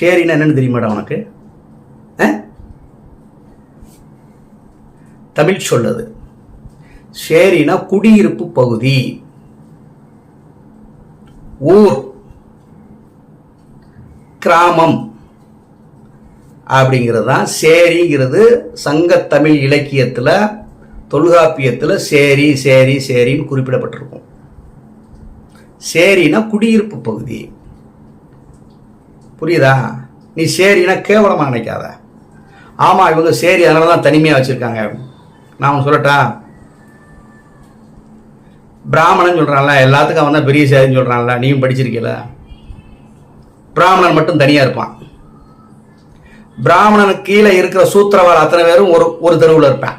ஷேரின்னா என்னன்னு தெரியுமாடா உனக்கு? ஆ? தமிழ் சொல்லது. ஷேரினா குடியிருப்பு பகுதி. ஊர். கிராமம். அப்படிங்கிறது தான் சேரிங்கிறது சங்கத்தமிழ் இலக்கியத்தில் தொல்காப்பியத்தில் சேரி சேரி சேரின்னு குறிப்பிடப்பட்டிருக்கும். சேரினா குடியிருப்பு பகுதி. புரியுதா? நீ சரின்னா கேவலமாக நினைக்காத. ஆமாம் இவங்க சேரி அதனால தான் தனிமையாக வச்சுருக்காங்க. நான் உனக்கு சொல்லட்டா? பிராமணன் சொல்கிறான்ல எல்லாத்துக்கும் அவன் தான் பெரிய சேரின்னு சொல்கிறான்ல நீயும் படிச்சிருக்கல பிராமணன் மட்டும் தனியாக இருப்பான். பிராமணனுக்கு கீழே இருக்கிற சூத்திரவாள் அத்தனை பேரும் ஒரு ஒரு தெருவில் இருப்பான்.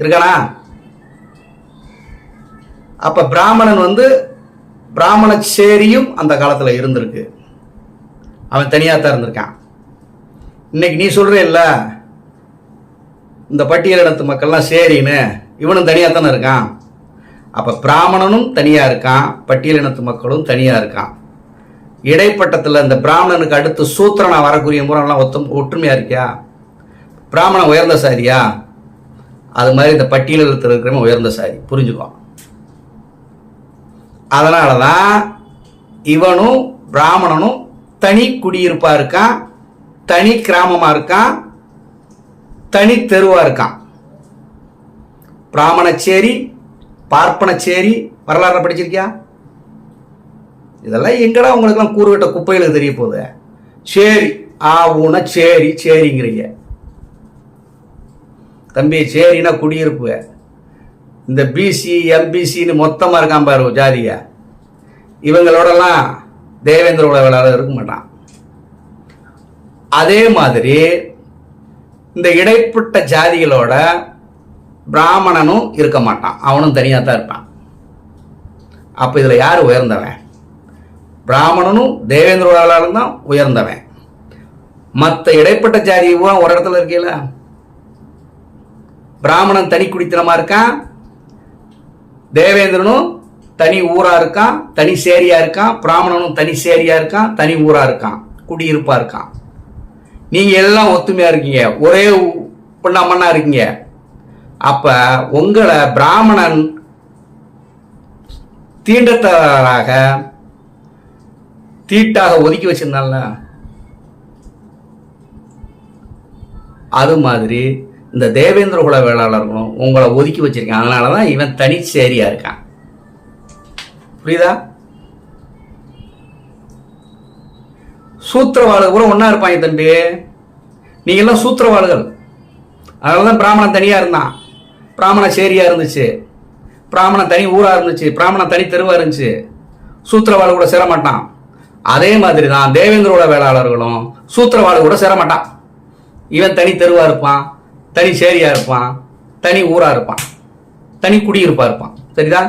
இருக்கானா? அப்போ பிராமணன் வந்து பிராமண சேரியும் அந்த காலத்தில் இருந்திருக்கு. அவன் தனியாக தான் இருந்திருக்கான். இன்னைக்கு நீ சொல்ற இல்லை இந்த பட்டியலினத்து மக்கள்லாம் சரின்னு இவனும் தனியாக தானே இருக்கான். அப்போ பிராமணனும் தனியாக இருக்கான் பட்டியலினத்து மக்களும் தனியாக இருக்கான். இடைப்பட்டத்தில் இந்த பிராமணனுக்கு அடுத்து சூத்திரனா வரக்கூடிய முறைலாம் ஒத்த ஒற்றுமையாக இருக்கியா? பிராமணன் உயர்ந்த சாதியா? அது மாதிரி இந்த பட்டியலில் இருக்கிறவன் உயர்ந்த சாதி. புரிஞ்சுக்கோ. அதனால தான் இவனும் பிராமணனும் தனி குடியிருப்பா இருக்கான் தனி கிராமமா இருக்கான் தனி தெருவா இருக்கான் பிராமணச்சேரி பார்ப்பனச்சேரி வரலாறு படிச்சிருக்கியா? இதெல்லாம் எங்கடா உங்களுக்கெல்லாம் கூறுகிட்ட குப்பையில் தெரிய போகுது? சரி ஆ ஊன சேரி சேரிங்கிறீங்க. தம்பி சேரினா குடியிருப்பு. இந்த பிசி எம்பிசின்னு மொத்தமாக இருக்கான் பாரு ஜாதிய இவங்களோடலாம் தேவேந்திர உலகளால் இருக்க மாட்டான். அதே மாதிரி இந்த இடைப்பட்ட ஜாதிகளோட பிராமணனும் இருக்க மாட்டான். அவனும் தனியாக தான் இருப்பான். அப்போ இதில் யார் உயர்ந்தவன்? பிராமணனும் தேவேந்திர உலகளாலும் தான் உயர்ந்தவன். மற்ற இடைப்பட்ட ஜாதி ஒரு இடத்துல இருக்கீங்களா பிராமணன் தனி குடித்தனமாக இருக்கான். தேவேந்திரனும் தனி ஊரா இருக்கான் தனி சேரியா இருக்கான் பிராமணனும் தனி சேரியா இருக்கான் தனி ஊரா இருக்கான் குடியிருப்பா இருக்கான் நீங்க எல்லாம் ஒத்துமையா இருக்கீங்க. ஒரே பொண்ணா மண்ணா இருக்கீங்க. அப்ப உங்களை பிராமணன் தீண்டத்தராக தீட்டாக ஒதுக்கி வச்சிருந்தால அது மாதிரி இந்த தேவேந்திர குல வேளாளர்களும் உங்களை ஒதுக்கி வச்சிருக்கான் அதனால தான் இவன் தனி சேரியா இருக்கான். புரியுதா? சூத்திரவாளுகள் கூட ஒன்றா இருப்பாங்க தம்பி. நீங்க எல்லாம் சூத்திரவாளுகள் அதனால தான் பிராமணன் தனியாக இருந்தான். பிராமண சேரியா இருந்துச்சு. பிராமணன் தனி ஊரா இருந்துச்சு. பிராமணன் தனி தெருவா இருந்துச்சு. சூத்திரவாளு கூட சேரமாட்டான். அதே மாதிரி தான் தேவேந்திரோட வேளாளர்களும் சூத்திரவாளு கூட சேரமாட்டான். இவன் தனி தெருவா இருப்பான் தனி சேரியாக இருப்பான் தனி ஊரா இருப்பான் தனி குடியிருப்பா இருப்பான். சரிதான்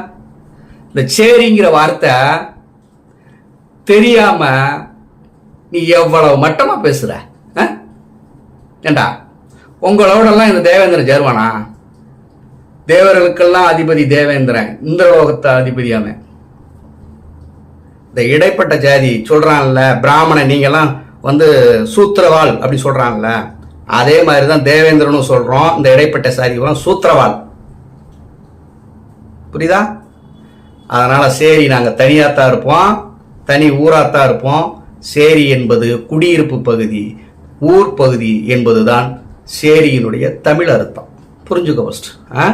இந்த சேரிங்கிற வார்த்தை தெரியாம நீ எவ்வளவு மட்டமா பேசுற ஆ? ஏண்டா? உங்களோடலாம் இந்த தேவேந்திரன் சேருவானா? தேவர்களுக்கெல்லாம் அதிபதி தேவேந்திரன் இந்திரலோகத்தை அதிபதி அவன் இந்த இடைப்பட்ட ஜாதி சொல்றான்ல பிராமணன் நீங்கெல்லாம் வந்து சூத்திரவாள் அப்படி சொல்றான்ல. அதே மாதிரி தான் தேவேந்திரனும் சொல்றோம் இந்த இடைப்பட்ட சாதி சூத்திரவாள். புரியுதா? அதனால் சரி நாங்கள் தனியாக தான் இருப்போம். தனி ஊராகத்தான் இருப்போம். சேரி என்பது குடியிருப்பு பகுதி ஊர் பகுதி என்பதுதான் சேரியினுடைய தமிழ் அர்த்தம். புரிஞ்சுக்க ஃபஸ்ட் ஆ?